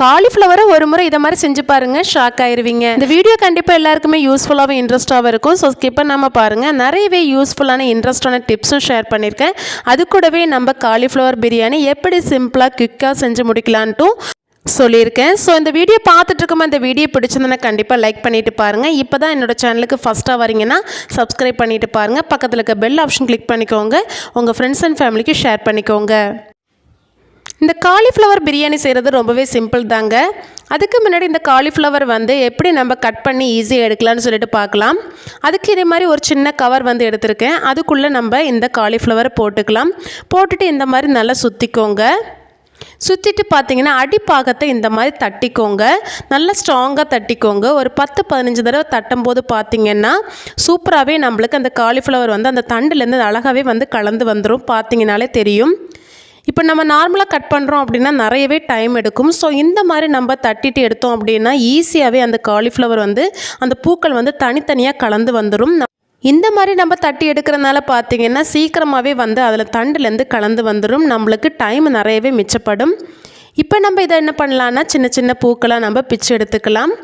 காலிஃப்ளவரை ஒரு முறை இதை மாதிரி செஞ்சு பாருங்க ஷாக் ஆயிருவீங்க. இந்த வீடியோ கண்டிப்பாக எல்லாருக்குமே யூஸ்ஃபுல்லாகவும் இன்ட்ரெஸ்ட்டாகவும் இருக்கும். ஸோ ஸ்கிப் பண்ணாமல் பாருங்கள் நிறையவே யூஸ்ஃபுல்லான இன்ட்ரெஸ்டான டிப்ஸும் ஷேர் பண்ணியிருக்கேன். அது கூடவே நம்ம காலிஃப்ளவர் பிரியாணி எப்படி சிம்பிளாக குயிக்காக செஞ்சு முடிக்கலான்ட்டும் சொல்லியிருக்கேன். ஸோ இந்த வீடியோ பார்த்துட்டு இருக்கும்போது இந்த வீடியோ பிடிச்சிருந்தனா கண்டிப்பாக லைக் பண்ணிட்டு பாருங்கள் இப்போ தான் என்னோடய சேனலுக்கு ஃபஸ்ட்டாக வரீங்கன்னா சப்ஸ்கிரைப் பண்ணிட்டு பாருங்கள் பக்கத்தில் இருக்க பெல் ஆப்ஷன் கிளிக் பண்ணிக்கோங்க. உங்கள் ஃப்ரெண்ட்ஸ் அண்ட் ஃபேமிலிக்கு ஷேர் பண்ணிக்கோங்க. இந்த காலிஃப்ளவர் பிரியாணி செய்கிறது ரொம்பவே சிம்பிள் தாங்க. அதுக்கு முன்னாடி இந்த காலிஃப்ளவர் வந்து எப்படி நம்ம கட் பண்ணி ஈஸியாக எடுக்கலாம்னு சொல்லிட்டு பார்க்கலாம். அதுக்கு இதே மாதிரி ஒரு சின்ன கவர் வந்து எடுத்திருக்கேன். அதுக்குள்ளே நம்ம இந்த காலிஃப்ளவரை போட்டுக்கலாம். போட்டுட்டு இந்த மாதிரி நல்லா சுற்றிக்கோங்க சுற்றிட்டு பார்த்தீங்கன்னா அடிப்பாகத்தை இந்த மாதிரி தட்டிக்கோங்க. நல்லா ஸ்ட்ராங்காக தட்டிக்கோங்க. ஒரு பத்து பதினஞ்சு தடவை தட்டும்போது பார்த்தீங்கன்னா சூப்பராகவே நம்மளுக்கு அந்த காலிஃப்ளவர் வந்து அந்த தண்டுலேருந்து அழகாகவே வந்து கலந்து வந்துடும் பார்த்தீங்கனாலே தெரியும். இப்போ நம்ம நார்மலாக கட் பண்ணுறோம் அப்படின்னா நிறையவே டைம் எடுக்கும். ஸோ இந்த மாதிரி நம்ம தட்டிட்டு எடுத்தோம் அப்படின்னா ஈஸியாகவே அந்த காலிஃப்ளவர் வந்து அந்த பூக்கள் வந்து தனித்தனியாக கலந்து வந்துடும் இந்த மாதிரி நம்ம தட்டி எடுக்கிறனால பார்த்தீங்கன்னா சீக்கிரமாகவே வந்து அதில் தண்டுலேருந்து கலந்து வந்துடும் நம்மளுக்கு டைம் நிறையவே மிச்சப்படும். இப்போ நம்ம இதை என்ன பண்ணலான்னா சின்ன சின்ன பூக்களாக நம்ம பிச்சு எடுத்துக்கலாம்.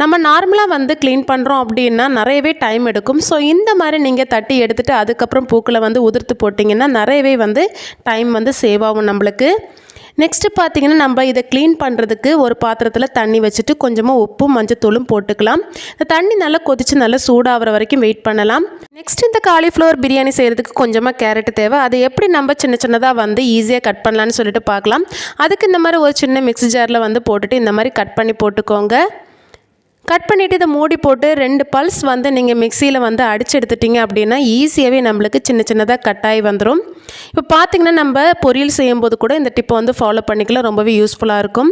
நம்ம நார்மலாக வந்து க்ளீன் பண்ணுறோம் அப்படின்னா நிறையவே டைம் எடுக்கும். ஸோ இந்த மாதிரி நீங்கள் தட்டி எடுத்துகிட்டு அதுக்கப்புறம் பூக்களை வந்து உதிர்த்து போட்டிங்கன்னா நிறையவே வந்து டைம் வந்து சேவ் ஆகும் நம்மளுக்கு. நெக்ஸ்ட்டு பார்த்தீங்கன்னா நம்ம இதை க்ளீன் பண்ணுறதுக்கு ஒரு பாத்திரத்தில் தண்ணி வச்சுட்டு கொஞ்சமாக உப்பும் மஞ்சத்தூளும் போட்டுக்கலாம். இந்த தண்ணி நல்லா கொதித்து நல்லா சூடாகிற வரைக்கும் வெயிட் பண்ணலாம். நெக்ஸ்ட் இந்த காலிஃப்ளவர் பிரியாணி செய்கிறதுக்கு கொஞ்சமாக கேரட் தேவை. அதை எப்படி நம்ம சின்ன சின்னதாக வந்து ஈஸியாக கட் பண்ணலான்னு சொல்லிட்டு பார்க்கலாம். அதுக்கு இந்த மாதிரி ஒரு சின்ன மிக்ஸி ஜாரில் வந்து போட்டுட்டு இந்த மாதிரி கட் பண்ணி போட்டுக்கோங்க. கட் பண்ணிவிட்டு இதை மூடி போட்டு ரெண்டு பல்ஸ் வந்து நீங்கள் மிக்சியில் வந்து அடிச்சு எடுத்துட்டிங்க அப்படின்னா ஈஸியாகவே நம்மளுக்கு சின்ன சின்னதாக கட்டாகி வந்துடும் இப்போ பார்த்தீங்கன்னா நம்ம பொரியல் செய்யும்போது கூட இந்த டிப்பை வந்து ஃபாலோ பண்ணிக்கலாம் ரொம்பவே யூஸ்ஃபுல்லாக இருக்கும்.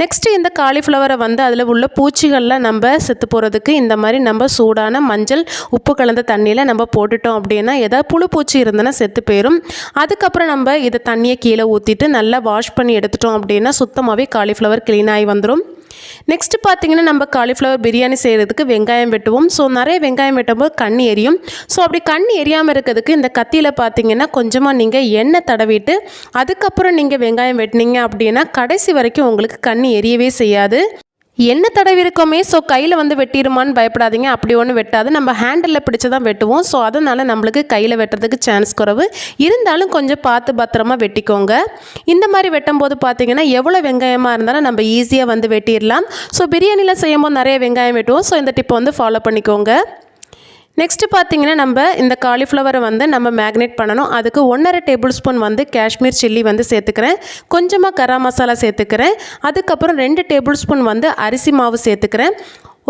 நெக்ஸ்ட்டு இந்த காலிஃப்ளவரை வந்து அதில் உள்ள பூச்சிகள்லாம் நம்ம செத்து போகிறதுக்கு இந்த மாதிரி நம்ம சூடான மஞ்சள் உப்பு கலந்த தண்ணியில் நம்ம போட்டுட்டோம் அப்படின்னா எதாவது புழு பூச்சி இருந்ததுன்னா செத்து போயிடும் அதுக்கப்புறம் நம்ம இதை தண்ணியை கீழே ஊற்றிட்டு நல்லா வாஷ் பண்ணி எடுத்துட்டோம் அப்படின்னா சுத்தமாகவே காலிஃப்ளவர் க்ளீன் ஆகி வந்துடும் நெக்ஸ்ட் பார்த்தீங்கன்னா நம்ம காலிஃப்ளவர் பிரியாணி செய்கிறதுக்கு வெங்காயம் வெட்டுவோம். ஸோ நிறைய வெங்காயம் வெட்டும்போது கண் எரியும். ஸோ அப்படி கண் எரியாமல் இருக்கிறதுக்கு இந்த கத்தியில் பார்த்தீங்கன்னா கொஞ்சமாக நீங்கள் எண்ணெய் தடவிட்டு அதுக்கப்புறம் நீங்கள் வெங்காயம் வெட்டினீங்க அப்படின்னா கடைசி வரைக்கும் உங்களுக்கு கண் எரியவே செய்யாது. என்ன தடவி இருக்கோமே ஸோ கையில் வந்து வெட்டிடுமான்னு பயப்படாதீங்க. அப்படி ஒன்றும் வெட்டாது. நம்ம ஹேண்டில் பிடிச்சி தான் வெட்டுவோம். ஸோ அதனால் நம்மளுக்கு கையில் வெட்டுறதுக்கு சான்ஸ் குறைவு. இருந்தாலும் கொஞ்சம் பார்த்து பத்திரமா வெட்டிக்கோங்க. இந்த மாதிரி வெட்டும்போது பார்த்தீங்கன்னா எவ்வளோ வெங்காயமாக இருந்தாலும் நம்ம ஈஸியாக வந்து வெட்டிடலாம். ஸோ பிரியாணியில் செய்யும்போது நிறைய வெங்காயம் வெட்டுவோம். ஸோ இந்த டிப்பை வந்து ஃபாலோ பண்ணிக்கோங்க. நெக்ஸ்ட்டு பார்த்தீங்கன்னா நம்ம இந்த காலிஃப்ளவரை வந்து நம்ம மேக்னேட் பண்ணணும். அதுக்கு ஒன்றரை டேபிள் ஸ்பூன் வந்து காஷ்மீர் சில்லி வந்து சேர்த்துக்கிறேன். கொஞ்சமாக கரம் மசாலா சேர்த்துக்கிறேன். அதுக்கப்புறம் ரெண்டு டேபிள் ஸ்பூன் வந்து அரிசி மாவு சேர்த்துக்கிறேன்.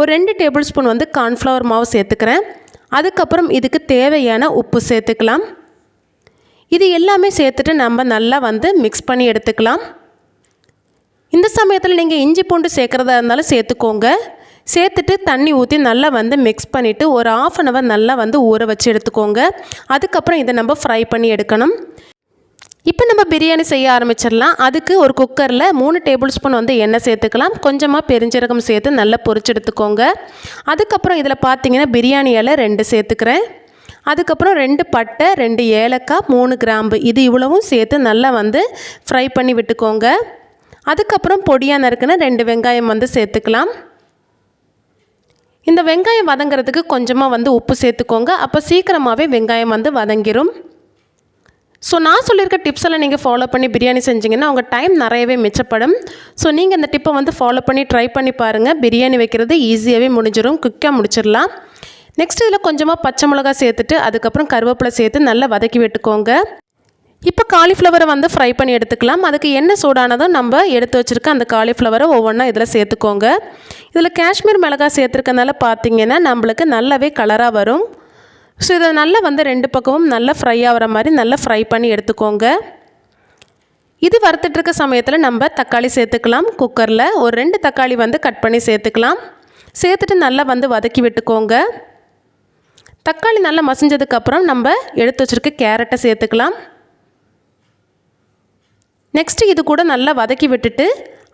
ஒரு ரெண்டு டேபிள் ஸ்பூன் வந்து கார்ன்ஃப்ளவர் மாவு சேர்த்துக்கிறேன். அதுக்கப்புறம் இதுக்கு தேவையான உப்பு சேர்த்துக்கலாம். இது எல்லாமே சேர்த்துட்டு நம்ம நல்லா வந்து மிக்ஸ் பண்ணி எடுத்துக்கலாம். இந்த சமயத்தில் நீங்கள் இஞ்சி பூண்டு சேர்க்குறதா இருந்தாலும் சேர்த்துக்கோங்க. சேர்த்துட்டு தண்ணி ஊற்றி நல்லா வந்து மிக்ஸ் பண்ணிவிட்டு ஒரு ஆஃப் அன் ஹவர் நல்லா வந்து ஊற வச்சு எடுத்துக்கோங்க. அதுக்கப்புறம் இதை நம்ம ஃப்ரை பண்ணி எடுக்கணும். இப்போ நம்ம பிரியாணி செய்ய ஆரம்பிச்சிடலாம். அதுக்கு ஒரு குக்கரில் மூணு டேபிள் ஸ்பூன் வந்து எண்ணெய் சேர்த்துக்கலாம். கொஞ்சமாக பெருஞ்சீரகம் சேர்த்து நல்லா பொரிச்சு எடுத்துக்கோங்க. அதுக்கப்புறம் இதில் பார்த்தீங்கன்னா பிரியாணி இலை ரெண்டு சேர்த்துக்கிறேன். அதுக்கப்புறம் ரெண்டு பட்டை ரெண்டு ஏலக்காய் மூணு கிராம்பு. இது இவ்வளவும் சேர்த்து நல்லா வந்து ஃப்ரை பண்ணி விட்டுக்கோங்க. அதுக்கப்புறம் பொடியாக நறுக்குன்னு ரெண்டு வெங்காயம் வந்து சேர்த்துக்கலாம். இந்த வெங்காயம் வதங்கிறதுக்கு கொஞ்சமாக வந்து உப்பு சேர்த்துக்கோங்க. அப்போ சீக்கிரமாகவே வெங்காயம் வந்து வதங்கிரும். ஸோ நான் சொல்லியிருக்க டிப்ஸ் எல்லாம் நீங்கள் ஃபாலோ பண்ணி பிரியாணி செஞ்சீங்கன்னா உங்கள் டைம் நிறையவே மிச்சப்படும். ஸோ நீங்கள் இந்த டிப்பை வந்து ஃபாலோ பண்ணி ட்ரை பண்ணி பாருங்கள் பிரியாணி வைக்கிறது ஈஸியாகவே முடிஞ்சிடும் குயிக்காக முடிச்சிடலாம். நெக்ஸ்ட் இதில் கொஞ்சமாக பச்சை மிளகா சேர்த்துட்டு அதுக்கப்புறம் கருவேப்பிலை சேர்த்து நல்லா வதக்கி விட்டுக்கோங்க. இப்போ காலிஃப்ளவரை வந்து ஃப்ரை பண்ணி எடுத்துக்கலாம். அதுக்கு என்ன சூடானதும் நம்ம எடுத்து வச்சுருக்க அந்த காலிஃப்ளவரை ஒவ்வொன்றா இதில் சேர்த்துக்கோங்க. இதில் காஷ்மீர் மிளகாய் சேர்த்துருக்கனால பார்த்தீங்கன்னா நம்மளுக்கு நல்லாவே கலராக வரும். ஸோ இதை நல்லா வந்து ரெண்டு பக்கமும் நல்லா ஃப்ரை ஆகிற மாதிரி நல்லா ஃப்ரை பண்ணி எடுத்துக்கோங்க. இது வறுத்துட்ருக்க சமயத்தில் நம்ம தக்காளி சேர்த்துக்கலாம். குக்கரில் ஒரு ரெண்டு தக்காளி வந்து கட் பண்ணி சேர்த்துக்கலாம். சேர்த்துட்டு நல்லா வந்து வதக்கி விட்டுக்கோங்க. தக்காளி நல்லா மசிஞ்சதுக்கப்புறம் நம்ம எடுத்து வச்சுருக்க கேரட்டை சேர்த்துக்கலாம். நெக்ஸ்ட்டு இது கூட நல்லா வதக்கி விட்டுட்டு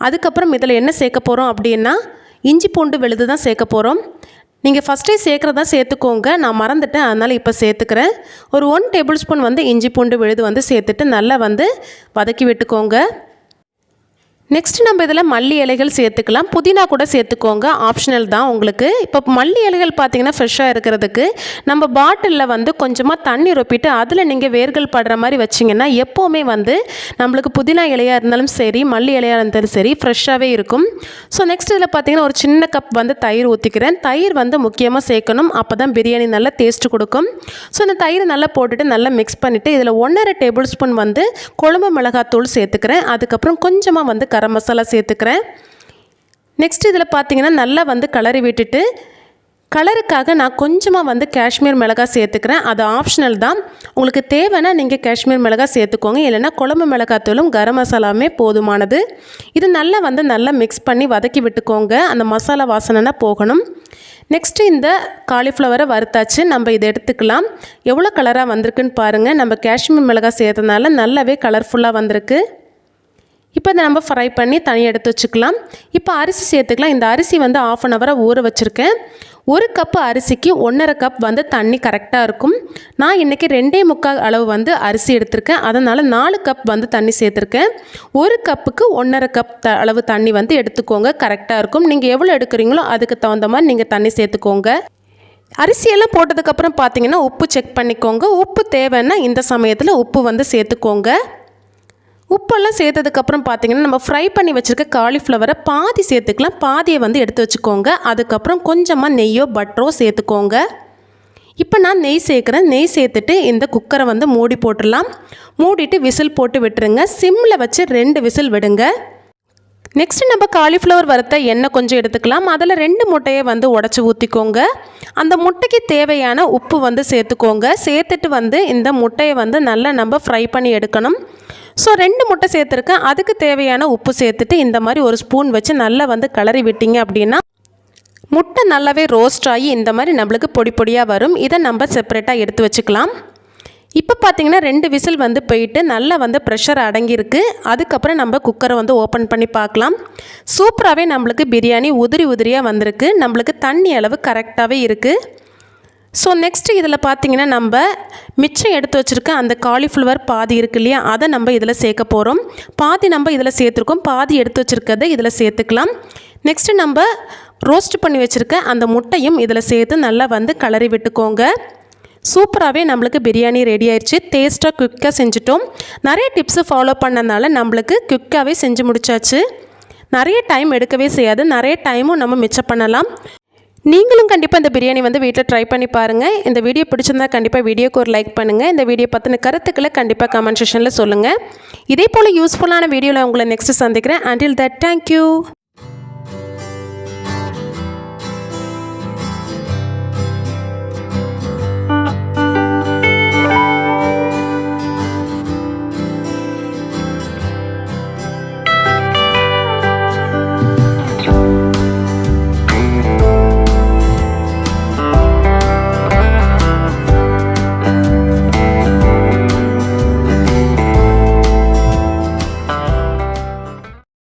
அதுக்கப்புறம் இதில் என்ன சேர்க்க போகிறோம் அப்படின்னா இஞ்சி பூண்டு விழுது தான் சேர்க்க போகிறோம் நீங்கள் ஃபஸ்ட்டே சேர்க்குறதா சேர்த்துக்கோங்க. நான் மறந்துட்டேன் அதனால் இப்போ சேர்த்துக்கிறேன். ஒரு ஒன் டேபிள் ஸ்பூன் வந்து இஞ்சி பூண்டு விழுது வந்து சேர்த்துட்டு நல்லா வந்து வதக்கி விட்டுக்கோங்க. நெக்ஸ்ட் நம்ம இதில் மல்லி இலைகள் சேர்த்துக்கலாம். புதினா கூட சேர்த்துக்கோங்க. ஆப்ஷனல் தான் உங்களுக்கு. இப்போ மல்லி இலைகள் பார்த்தீங்கன்னா ஃப்ரெஷ்ஷாக இருக்கிறதுக்கு நம்ம பாட்டிலில் வந்து கொஞ்சமாக தண்ணி ரொப்பிட்டு அதில் நீங்கள் வேர்கள் படுற மாதிரி வச்சிங்கன்னா எப்போவுமே வந்து நம்மளுக்கு புதினா இலையாக இருந்தாலும் சரி மல்லி இலையாக இருந்தாலும் சரி ஃப்ரெஷ்ஷாகவே இருக்கும். ஸோ நெக்ஸ்ட் இதில் பார்த்தீங்கன்னா ஒரு சின்ன கப் வந்து தயிர் ஊற்றிக்கிறேன் தயிர் வந்து முக்கியமாக சேர்க்கணும். அப்போ தான் பிரியாணி நல்லா டேஸ்ட் கொடுக்கும். ஸோ இந்த தயிர் நல்லா போட்டுட்டு நல்லா மிக்ஸ் பண்ணிவிட்டு இதில் ஒன்றரை டேபிள் ஸ்பூன் வந்து குழம்பு மிளகாத்தூள் சேர்த்துக்கிறேன். அதுக்கப்புறம் கொஞ்சமாக வந்து கரம் மசாலா சேர்த்துக்கிறேன். நெக்ஸ்ட் இதில் பார்த்தீங்கன்னா நல்லா வந்து கலரி விட்டுட்டு கலருக்காக நான் கொஞ்சமாக வந்து காஷ்மீர் மிளகாய் சேர்த்துக்கிறேன். அது ஆப்ஷனல் தான். உங்களுக்கு தேவைன்னா நீங்கள் காஷ்மீர் மிளகாய் சேர்த்துக்கோங்க. இல்லைன்னா குழம்பு மிளகாத்தூளும் கரம் மசாலாவுமே போதுமானது. இது நல்லா வந்து நல்லா மிக்ஸ் பண்ணி வதக்கி விட்டுக்கோங்க. அந்த மசாலா வாசனைனா போகணும். நெக்ஸ்ட்டு இந்த காலிஃப்ளவரை வறுத்தாச்சு. நம்ம இதை எடுத்துக்கலாம். எவ்வளோ கலராக வந்திருக்குன்னு பாருங்கள் நம்ம காஷ்மீர் மிளகாய் சேர்த்ததுனால நல்லாவே கலர்ஃபுல்லாக வந்திருக்கு. இப்போ இதை நம்ம ஃப்ரை பண்ணி தனியாக எடுத்து வச்சுக்கலாம். இப்போ அரிசி சேர்த்துக்கலாம். இந்த அரிசி வந்து ஆஃப் அன் ஹவராக ஊற வச்சுருக்கேன். ஒரு கப்பு அரிசிக்கு ஒன்றரை கப் வந்து தண்ணி கரெக்டாக இருக்கும். நான் இன்றைக்கி ரெண்டே முக்கால் அளவு வந்து அரிசி எடுத்திருக்கேன். அதனால் நாலு கப் வந்து தண்ணி சேர்த்துருக்கேன். ஒரு கப்புக்கு ஒன்றரை கப் த அளவு தண்ணி வந்து எடுத்துக்கோங்க. கரெக்டாக இருக்கும். நீங்கள் எவ்வளோ எடுக்கிறீங்களோ அதுக்கு தகுந்த மாதிரி நீங்கள் தண்ணி சேர்த்துக்கோங்க. அரிசியெல்லாம் போட்டதுக்கப்புறம் பார்த்தீங்கன்னா உப்பு செக் பண்ணிக்கோங்க. உப்பு தேவைன்னா இந்த சமயத்தில் உப்பு வந்து சேர்த்துக்கோங்க. உப்பெல்லாம் சேர்த்ததுக்கப்புறம் பார்த்தீங்கன்னா நம்ம ஃப்ரை பண்ணி வச்சுருக்க காலிஃப்ளவரை பாதி சேர்த்துக்கலாம். பாதியை வந்து எடுத்து வச்சுக்கோங்க. அதுக்கப்புறம் கொஞ்சமாக நெய்யோ பட்டரோ சேர்த்துக்கோங்க. இப்போ நான் நெய் சேர்க்குறேன். நெய் சேர்த்துட்டு இந்த குக்கரை வந்து மூடி போட்டுடலாம். மூடிட்டு விசில் போட்டு விட்டுருங்க. சிம்மில் வச்சு ரெண்டு விசில் விடுங்க. நெக்ஸ்ட் நம்ம காலிஃப்ளவர் வறுத்த எண்ணெய் கொஞ்சம் எடுத்துக்கலாம். அதில் ரெண்டு முட்டையை வந்து உடச்சி ஊற்றிக்கோங்க அந்த முட்டைக்கு தேவையான உப்பு வந்து சேர்த்துக்கோங்க. சேர்த்துட்டு வந்து இந்த முட்டையை வந்து நல்லா நம்ம ஃப்ரை பண்ணி எடுக்கணும். ஸோ ரெண்டு முட்டை சேர்த்துருக்கேன். அதுக்கு தேவையான உப்பு சேர்த்துட்டு இந்த மாதிரி ஒரு ஸ்பூன் வச்சு நல்லா வந்து கிளறி விட்டீங்க அப்படின்னா முட்டை நல்லாவே ரோஸ்ட் ஆகி இந்த மாதிரி நம்மளுக்கு பொடி பொடியாக வரும். இதை நம்ம செப்பரேட்டாக எடுத்து வச்சுக்கலாம். இப்போ பார்த்தீங்கன்னா ரெண்டு விசில் வந்து போயிட்டு நல்லா வந்து ப்ரெஷர் அடங்கியிருக்கு. அதுக்கப்புறம் நம்ம குக்கரை வந்து ஓப்பன் பண்ணி பார்க்கலாம். சூப்பராகவே நம்மளுக்கு பிரியாணி உதிரி உதிரியாக வந்திருக்கு. நம்மளுக்கு தண்ணி அளவு கரெக்டாகவே இருக்குது ஸோ நெக்ஸ்ட்டு இதில் பார்த்தீங்கன்னா நம்ம மிச்சம் எடுத்து வச்சுருக்க அந்த காலிஃப்ளவர் பாதி இருக்கு இல்லையா? அதை நம்ம இதில் சேர்க்க போகிறோம் பாதி நம்ம இதில் சேர்த்துருக்கோம். பாதி எடுத்து வச்சுருக்கிறத இதில் சேர்த்துக்கலாம். நெக்ஸ்ட்டு நம்ம ரோஸ்ட் பண்ணி வச்சுருக்க அந்த முட்டையும் இதில் சேர்த்து நல்லா வந்து கலரி விட்டுக்கோங்க. சூப்பராகவே நம்மளுக்கு பிரியாணி ரெடி ஆயிடுச்சு டேஸ்ட்டாக குயிக்காக செஞ்சுட்டோம். நிறைய டிப்ஸு ஃபாலோ பண்ணனால நம்மளுக்கு குயிக்காகவே செஞ்சு முடிச்சாச்சு. நிறைய டைம் எடுக்கவே செய்யாது. நிறைய டைமும் நம்ம மிச்சம் பண்ணலாம். நீங்களும் கண்டிப்பாக இந்த பிரியாணி வந்து வீட்டில் ட்ரை பண்ணி பாருங்கள் இந்த வீடியோ பிடிச்சிருந்தா கண்டிப்பாக வீடியோக்கு ஒரு லைக் பண்ணுங்கள் இந்த வீடியோ பற்றின கருத்துக்களை கண்டிப்பாக கமெண்ட் செஷனில் சொல்லுங்கள் இதே போல் யூஸ்ஃபுல்லான வீடியோவில் உங்களை நெக்ஸ்ட் சந்திக்கிறேன். Until that thank you